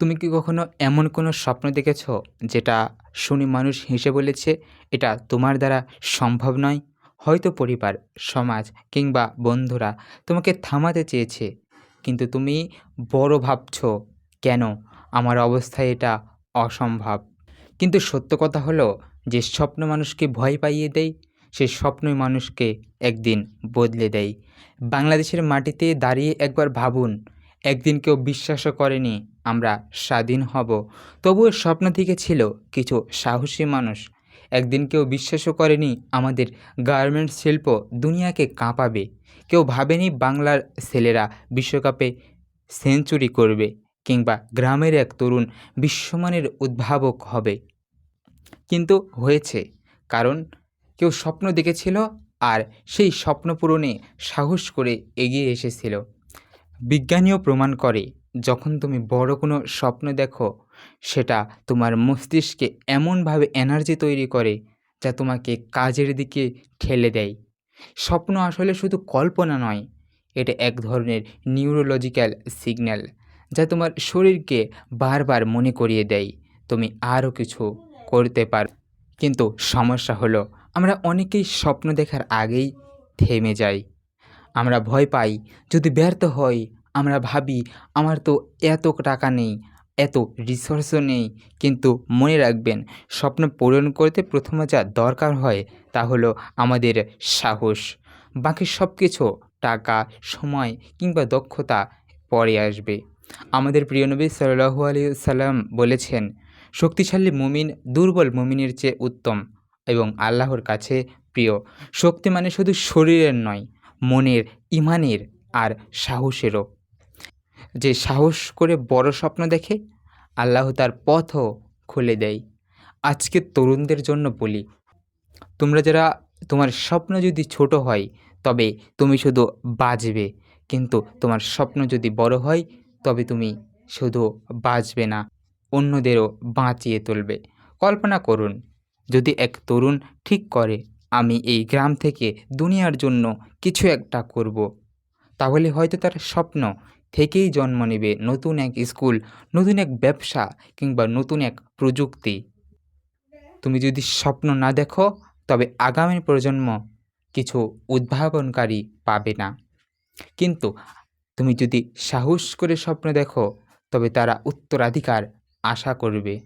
তুমি কি কখনো এমন কোনো স্বপ্ন দেখেছ যেটা শুনে মানুষ হেসে বলেছে, এটা তোমার দ্বারা সম্ভব নয় হয়তো পরিবার, সমাজ কিংবা বন্ধুরা তোমাকে থামাতে চেয়েছে, কিন্তু তুমি বড় ভাবছ, কেন? আমার অবস্থায় এটা অসম্ভব কিন্তু সত্য কথা হলো, যে স্বপ্ন মানুষকে ভয় পাইয়ে দেয় সেই স্বপ্নই মানুষকে একদিন বদলে দেয়। বাংলাদেশের মাটিতে দাঁড়িয়ে একবার ভাবুন, একদিন কেউ বিশ্বাসও করেনি আমরা স্বাধীন হব। তবুও স্বপ্ন থেকে ছিল কিছু সাহসী মানুষ। একদিন কেউ বিশ্বাসও করেনি আমাদের গার্মেন্টস শিল্প দুনিয়াকে কাঁপাবে। কেউ ভাবেনি বাংলার ছেলেরা বিশ্বকাপে সেঞ্চুরি করবে কিংবা গ্রামের এক তরুণ বিশ্বমানের উদ্ভাবক হবে। কিন্তু হয়েছে, কারণ কেউ স্বপ্ন দেখেছিল আর সেই স্বপ্ন পূরণে সাহস করে এগিয়ে এসেছিল। বিজ্ঞানীও প্রমাণ করে যখন তুমি বড় কোনো স্বপ্ন দেখো, সেটা তোমার মস্তিষ্কে এমনভাবে এনার্জি তৈরি করে যা তোমাকে কাজের দিকে ঠেলে দেয়। স্বপ্ন আসলে শুধু কল্পনা নয়, এটা এক ধরনের নিউরোলজিক্যাল সিগন্যাল যা তোমার শরীরকে বারবার মনে করিয়ে দেয়, তুমি আরও কিছু করতে পার। কিন্তু সমস্যা হলো, আমরা অনেকেই স্বপ্ন দেখার আগেই থেমে যাই। আমরা ভয় পাই, যদি ব্যর্থ হই আমরা ভাবি, আমার তো এত টাকা নেই, এত রিসোর্সও নেই। কিন্তু মনে রাখবেন, স্বপ্ন পূরণ করতে প্রথমে যা দরকার হয় তা হলো আমাদের সাহস। বাকি সব কিছু টাকা, সময় কিংবা দক্ষতা পরে আসবে। আমাদের প্রিয় নবী সাল্লাহু আলি সাল্লাম বলেছেন, শক্তিশালী মুমিন দুর্বল মুমিনের চেয়ে উত্তম এবং আল্লাহর কাছে প্রিয়। শক্তি মানে শুধু শরীরের নয়, মনের, ইমানের আর সাহসেরও। যে সাহস করে বড় স্বপ্ন দেখে আল্লাহ তার পথও খুলে দেয় আজকে তরুণদের জন্য বলি, তোমরা যারা তোমার স্বপ্ন যদি ছোট হয়, তবে তুমি শুধু বাজবে কিন্তু তোমার স্বপ্ন যদি বড় হয়, তবে তুমি শুধু বাঁচবে না, অন্যদেরও বাঁচিয়ে তুলবে কল্পনা করুন, যদি এক তরুণ ঠিক করে, আমি এই গ্রাম থেকে দুনিয়ার জন্য কিছু একটা করব। তাহলে হয়তো তার স্বপ্ন থেকেই জন্ম নেবে নতুন এক স্কুল, নতুন এক ব্যবসা কিংবা নতুন এক প্রযুক্তি। তুমি যদি স্বপ্ন না দেখো, তবে আগামী প্রজন্ম কিছু উদ্ভাবনকারী পাবে না। কিন্তু তুমি যদি সাহস করে স্বপ্ন দেখো, তবে তারা উত্তরাধিকার আশা করবে।